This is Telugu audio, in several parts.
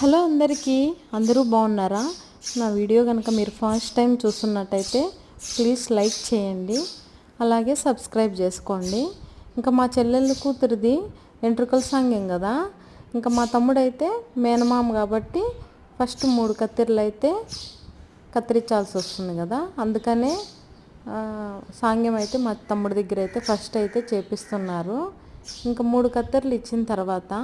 హలో అందరికీ అందరూ బాగున్నారా? నా వీడియో కనుక మీరు ఫస్ట్ టైం చూస్తున్నట్టయితే ప్లీజ్ లైక్ చేయండి అలాగే సబ్స్క్రైబ్ చేసుకోండి. ఇంకా మా చెల్లెళ్ళ కూతురిది వెంట్రుకల సాంగ్యం కదా. ఇంకా మా తమ్ముడైతే మేనమామ కాబట్టి ఫస్ట్ మూడు కత్తిరలు అయితే కత్తిరించాల్సి వస్తుంది కదా. అందుకనే సాంగ్యం అయితే మా తమ్ముడి దగ్గర అయితే ఫస్ట్ అయితే చేపిస్తున్నారు. ఇంకా మూడు కత్తెరలు ఇచ్చిన తర్వాత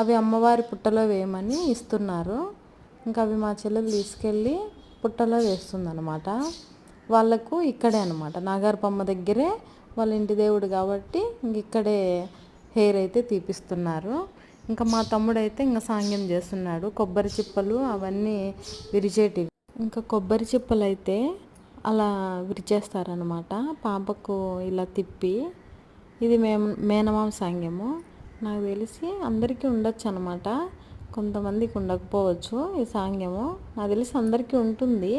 అవి అమ్మవారి పుట్టలో వేయమని ఇస్తున్నారు. ఇంకా అవి మా చెల్లెలు తీసుకెళ్ళి పుట్టలో వేస్తుందన్నమాట. వాళ్ళకు ఇక్కడే అనమాట నాగార్పమ్మ దగ్గరే వాళ్ళ ఇంటి దేవుడు కాబట్టి ఇంక ఇక్కడే హెయిర్ అయితే తీపిస్తున్నారు. ఇంకా మా తమ్ముడు అయితే ఇంకా సాంగ్యం చేస్తున్నాడు. కొబ్బరి చిప్పలు అవన్నీ విరిచేటివి ఇంకా కొబ్బరి చిప్పలు అయితే అలా విరిచేస్తారనమాట పాపకు ఇలా తిప్పి ఇది మేము మేనమామ సాంగ్యము. నాకు తెలిసి అందరికీ ఉండొచ్చు అనమాట కొంతమందికి ఉండకపోవచ్చు ఈ సాంగ్యము. నాకు తెలిసి అందరికీ ఉంటుంది.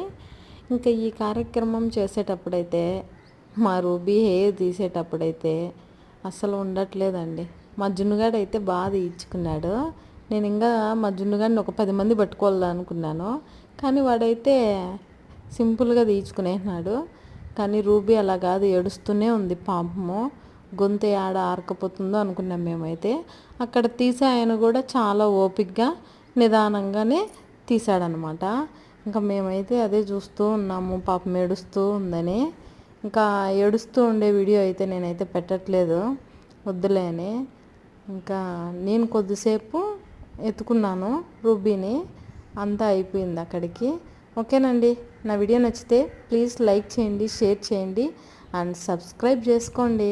ఇంకా ఈ కార్యక్రమం చేసేటప్పుడైతే మా రూబీ హెయిర్ తీసేటప్పుడైతే అసలు ఉండట్లేదండి. మా జున్నుగాడు అయితే బాగా తీయించుకున్నాడు. నేను ఇంకా మా జున్నుగాడిని ఒక పది మంది పట్టుకోవాలనుకున్నాను కానీ వాడైతే సింపుల్గా తీయించుకునేసినాడు. కానీ రూబీ అలా కాదు ఏడుస్తూనే ఉంది పాపము. గొంతు ఆడ ఆరకపోతుందో అనుకున్నాం మేమైతే. అక్కడ తీసే ఆయన కూడా చాలా ఓపిక్గా నిదానంగానే తీసాడనమాట ఇంకా మేమైతే అదే చూస్తూ ఉన్నాము పాపం ఏడుస్తూ ఉందని. ఇంకా ఏడుస్తూ ఉండే వీడియో అయితే నేనైతే పెట్టట్లేదు వద్దులేని ఇంకా నేను కొద్దిసేపు ఎత్తుకున్నాను రూబీని అంతా అయిపోయింది అక్కడికి. ఓకేనండి నా వీడియో నచ్చితే ప్లీజ్ లైక్ చేయండి షేర్ చేయండి అండ్ సబ్స్క్రైబ్ చేసుకోండి.